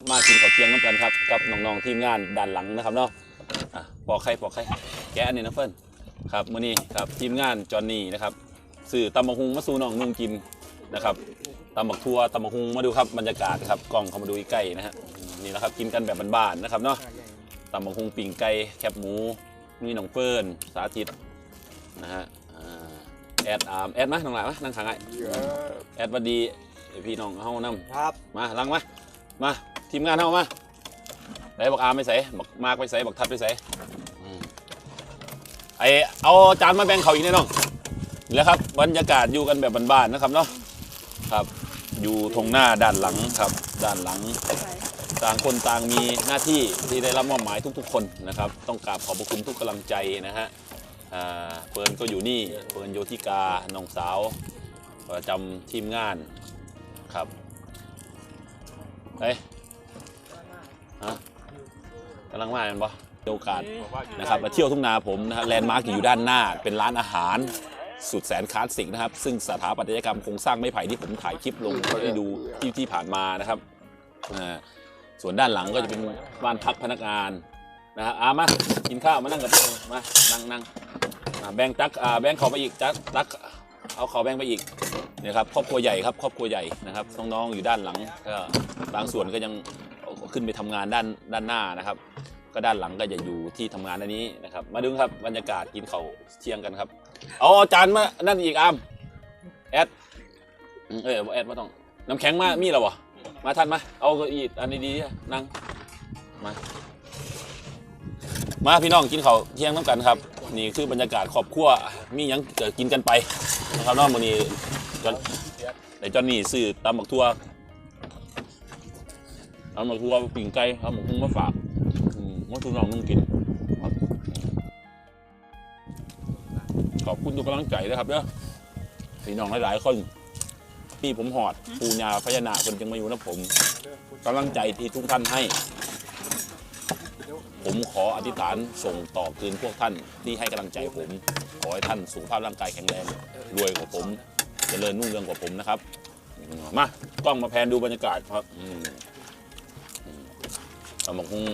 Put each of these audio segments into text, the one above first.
มากินข้าวเที่ยงน้ำกันครับกับน้องๆทีมงานด้านหลังนะครับเนาะอะปอกไข่ปอกไข่แกะอันนี้นะเฟิร์นครับมื้อนี้ครับทีมงานจอนนี่นะครับสื่อตำบักฮุงมาสู่น้องนุ่งกินนะครับตำบักทัวตำบักฮุงมาดูครับบรรยากาศครับกล้องเข้ามาดูใกล้ๆนะฮะนี่นะครับกินกันแบบบ้านๆนะครับเนาะตำบักฮุงปิ่งไก่แคบหมูมีน้องเฟิร์นสาธิตนะฮะอ่าแอดอาร์มแอดมาน้องหลานมานั่งขางไอ้แอดหวัดดีพี่น้องเฮานํครับมาลังมามา ทีมงานเข้ามาไหนบอกอาร์มไปใส่บอกมากไปใส่บอกทัดไปใส่ไอเอาจานมาแบ่งเขาอีกแน่น้องนี่แหละครับบรรยากาศอยู่กันแบบบ้านๆนะครับเนาะครับ อยู่ทงหน้าด้านหลังครับ ด้านหลัง ต่างคนต่างมีหน้าที่ที่ได้รับมอบหมายทุก ๆ คนนะครับ ต้องกราบขอบพระคุณทุกกำลังใจนะฮะอ่าเฟิร์นก็อยู่นี่เฟิร์นโยธิกาน้องสาวประจำทีมงานครับเฮ้ย ฮะกำลังมาเป็นปะมีโอกาสนะครับมาเที่ยวทุ่งนาผมนะฮะแลนด์มาร์กอยู่ด้านหน้า เป็นร้านอาหารสุดแสนคลาสสิกนะครับ ซึ่งสถาปัตยกรรมโครงสร้างไม้ไผ่ที่ผมถ่ายคลิปลงให้ดูที่ที่ผ่านมานะครับอ่าส่วนด้านหลังก็จะเป็นบ้านพักพนักงานนะฮะอามากินข้าวมานั่งกับมานั่งนั่งอ่าแบ่งตักอ่าแบ่งเขาไปอีกตักตักเอาเขาแบ่งไปอีกเนี่ยครับครอบครัวใหญ่ครับครอบครัวใหญ่นะครับน้องๆอยู่ด้านหลังก็บางส่วนก็ยัง ขึ้นไปทำงานด้านด้านหน้านะครับ ก็ด้านหลังก็จะอยู่ที่ทำงานอันนี้นะครับ มาดูครับบรรยากาศกินเขาเที่ยงกันครับเอาจานมานั่นอีกอามแอดเออแอดไม่ต้องน้ำแข็งมามีแล้ววะมาทันมาเอาอีอันนี้ดีๆนั่งมามาพี่น้องกินเขาเที่ยงน้ำกันครับ นี่คือบรรยากาศครอบครัวมียังเกิดกินกันไปนะครับเนอกมื้อนี้จอนในจอนนี่ซื้อตำบักทั่ว ตำบักทั่วปิ่งไก่ทำหมกหุ้งมาฝากอืมมาทุนน้องนุ่งกินครับขอบคุณทุกกำลังใจนะครับเด้อพี่น้องหลายๆคนพี่ผมหอดปูญาพญานาคคนจึงมาอยู่นะผมกำลังใจที่ทุกท่านให้ ผมขออธิษฐานส่งต่อคืนพวกท่านที่ให้กำลังใจผม ขอให้ท่านสุขภาพร่างกายแข็งแรง รวยกว่าผมเจริญรุ่งเรืองกว่าผมนะครับ มากล้องมาแพนดูบรรยากาศครับอืม ตำบักหุ่ง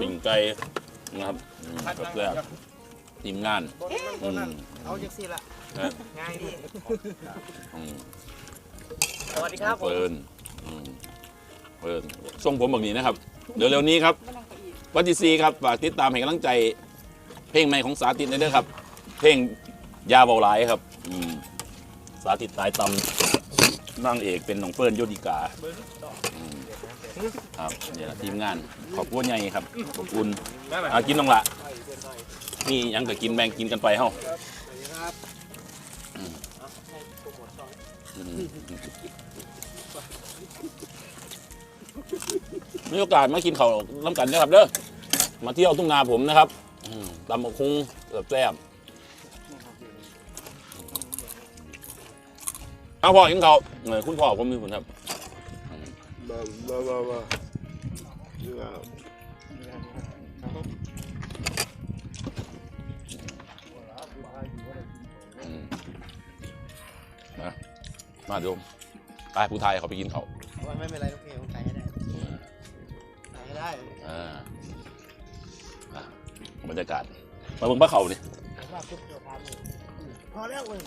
ปิ่งไก่นะครับอืมกับเพื่อทีมงานอืมเอาจังสิละนะง่ายดีอืมสวัสดีครับผมเฟิร์นอืมเฟิร์นทรงผมแบบนี้นะครับเร็วๆนี้ครับ วันที่สี่ครับฝากติดตามให้กำลังใจ เพลงใหม่ของสาธิตด้วยนะครับ เพลงยาเบาหลายครับอืมสาธิตสายตำนางเอกเป็นน้องเฟิร์นโยดิกาอืม ครับเนี่แหละทีมงานขอบคุณใหญ่ครับขอบคุณอากินน้องละนี่ยังก็กินแบ่งกินกันไปเฮ้าอืมอืมมีโอกาสมากินเขาวน้ำกันนะครับเด้อมาเที่ยวทุ่งนาผมนะครับตำบกคุงเกือบแซ่บเอาพ่อกินข้าวเออคุณพ่อผมมีคุณครับ มามามามานี่นะอืมนะมาดูไปผู้ไทยเขาไปกินเขาวไม่เป็นไรโอเคผมขายให้ได้ขายให้ได้อ่าอะบรรยากาศมาเบิ่งปลาเขาดิผมว่าทุกตัวพามือพอแล้วเว้ย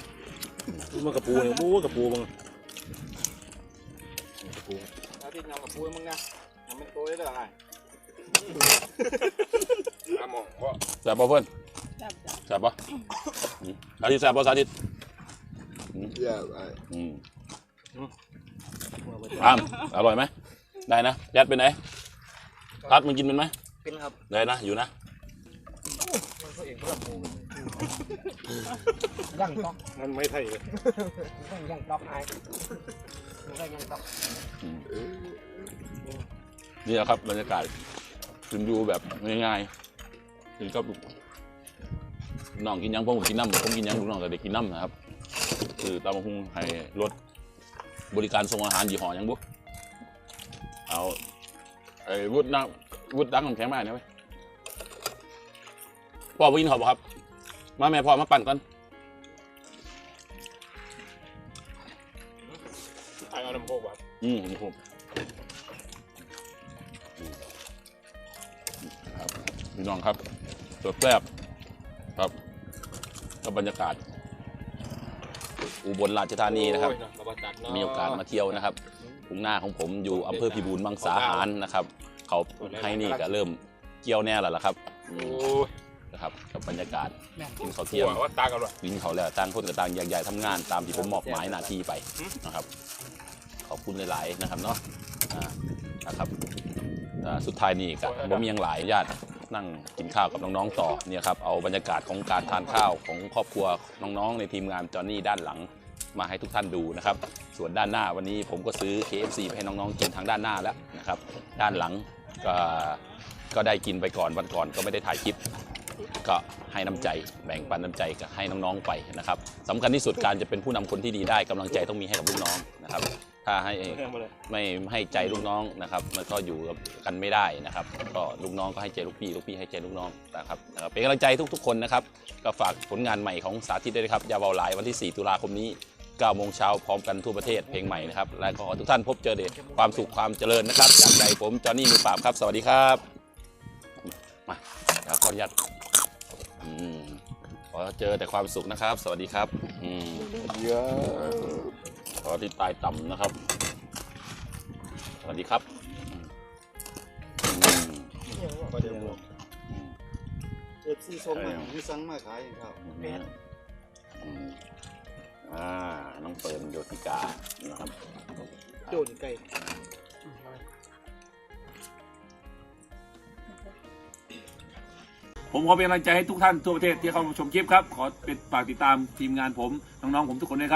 มันกระปูเนี่ยปูกระปูมึงกระปูเอาที่นำกับปูมึงนะทำเป็นตัวได้หรือไงอามองว่าแซ่บป่ะเพื่อนแซ่บป่ะอืมสาธิตแซ่บป่ะสาธิตแย่ไปอืมอามอร่อยไหมได้นะยัดไปไหนทัดมึงกินเป็นไหมเป็นครับได้นะอยู่นะยังต๊อกมันไม่ไทยเลยยังต๊อกไอ้ยังต๊อก นี่แหละครับบรรยากาศกินอยู่แบบง่ายๆกินกับน้องกินยังผมกินน้ำผมกินยังลูกน้องก็ได้กินน้ำนะครับ คือตามมาพุงให้รถบริการส่งอาหารยี่ห้อยังบุ๊เอาไอ้วุฒินั่งวุฒิดังน้ำแข็งมาเนี่ยไว้ยพ่อไปกินข้าวบ่ครับ มาแม่พ่อมาปั่นก่อน เอาน้ำโคกว่ะอืมครับครับพี่น้องครับสดแซ่บครับกับบรรยากาศ อุบลราชธานีนะครับมีโอกาสมาเที่ยวนะครับหุงหน้าของผมอยู่อำเภอพิบูลมังสาหารนะครับ เขาให้นี่ก็เริ่มเกี่ยวแน่แล้วล่ะครับนะครับกับบรรยากาศกินข้าวเที่ยววิ่งนเขาแล้วต่างคนกับต่างอยากใหญ่ทำงานตามที่ผมมอบหมายหน้าที่ไปนะครับ ขอบคุณหลายๆนะครับเนาะอ่านะครับอ่าสุดท้ายนี่กับผมมีหยังหลายญาตินั่งกินข้าวกับน้องๆต่อเนี่ยครับเอาบรรยากาศของการทานข้าวของครอบครัวน้องๆ ในทีมงานจอห์นนี่ด้านหลังมาให้ทุกท่านดูนะครับ ส่วนด้านหน้าวันนี้ผมก็ซื้อ KFC ไปให้น้องๆกินทางด้านหน้าแล้วนะครับ ด้านหลังก็ก็ได้กินไปก่อนวันก่อนก็ไม่ได้ถ่ายคลิป ก็ให้น้ำใจแบ่งปันน้ำใจกับให้น้องๆไปนะครับสำคัญที่สุดการจะเป็นผู้นำคนที่ดีได้กำลังใจต้องมีให้กับลูกน้องนะครับ ถ้าให้ไม่ให้ใจลูกน้องนะครับ มันก็อยู่กันไม่ได้นะครับ ก็ลูกน้องก็ให้ใจลูกพี่ลูกพี่ให้ใจลูกน้องนะครับนะครับเป็นกำลังใจทุก ๆ คนนะครับ ก็ฝากผลงานใหม่ของสาธิตด้วยครับยาเบาหลายวันที่ 4 ตุลาคมนี้9โมงเช้าพร้อมกันทั่วประเทศเพลงใหม่นะครับและขอทุกท่านพบเจอเดชความสุขความเจริญนะครับจากใจผมจอห์นนี่มือปราบครับ สวัสดีครับมาขออนุญาตขอเจอแต่ความสุขนะครับ สวัสดีครับอืมเยอะ อที่ตายต่ำนะครับ สวัสดีครับอืมก็เดี๋ยวบอกเอฟซีส่งมาที่สั่งมาขายครับอืมอืมอ่า น้องเปิดโยติกานะครับโดนไก่ผมขอเป็นกำลังใจให้ทุกท่านทั่วประเทศที่เข้ามาชมคลิปครับ ขอเป็นฝากติดตามทีมงานผม น้องๆผมทุกคนด้วยครับ